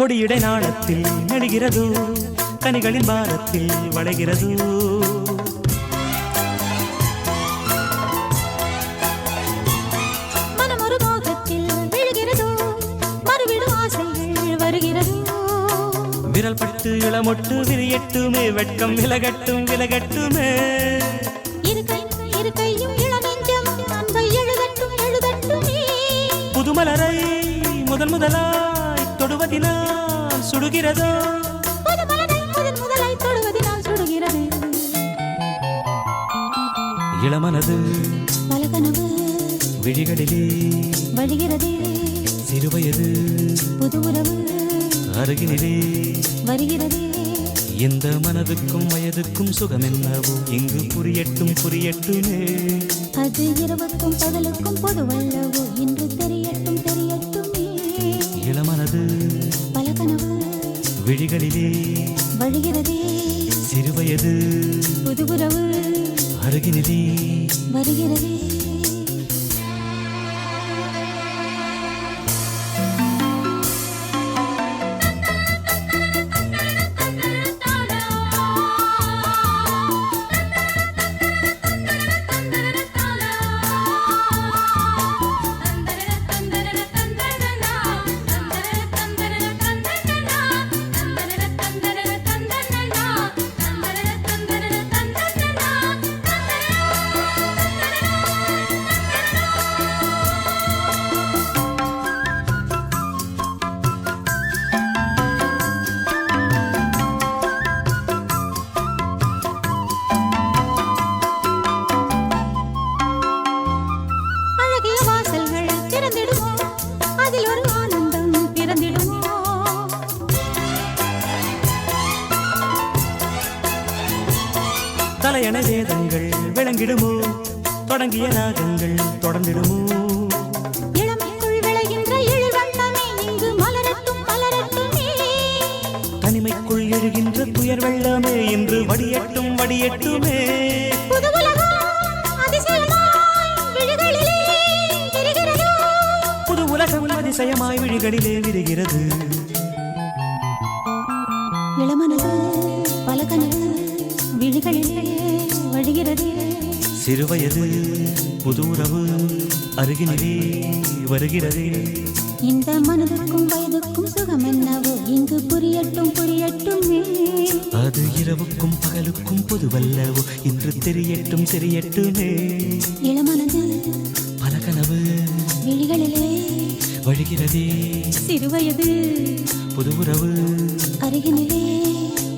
கொடியிடை நாளத்தில் நெடுகிறதோ கனிகளின் பாரத்தில் வளைகிறதோ. விரல் பட்டு இளமொட்டு விரியட்டுமே வெட்கம் விலகட்டும் விலகட்டுமே. இரு கை இரு சுடுகிறதோ இளமனது பல கனவு விழிகளிலே வழிகிறதே. சிறுவயது புது உறவு அருகினிலே வருகிறதே. எந்த மனதுக்கும் வயதுக்கும் சுகம் என்னவோ இங்கு புரியட்டும் புரியட்டுமே அது இரவுக்கும் பகலுக்கும் பொதுவல்லவோ இன்று தெரியட்டும் தெரியட்டுமே. இளமனது பல கனவு விழிகளிலே வழிகிறதே. சிறுவயது புது உறவு அருகினிலே வருகிறதே. தலையண வேதங்கள் விளங்கிடுமோ? தொடங்கிய ராகங்கள் தொடர்ந்திடுமோ? தனிமைக்குள் எழுகின்ற துயர் வெள்ளமே இன்று வடியட்டும் வடியட்டுமே. உலகம் அதிசயமாய் விழிகளிலே விரிகிறது. இளமனது பல கனவு விழிகளிலே வழிகிறதே. சிறுவயது புது உறவு அருகினிலே வருகிறதே. இந்த மனதுக்கும் வயதுக்கும் சுகம் என்னவோ இங்கு புரியட்டும் புரியட்டுமே அது இரவுக்கும் பகலுக்கும் பொதுவல்லவோ? இன்று தெரியட்டும் தெரியட்டுமே. இளமனது பல கனவு வழிகிறதே. சிறுவயது. புது உறவு. அருகினிலே.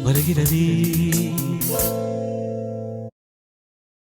வருகிறதே.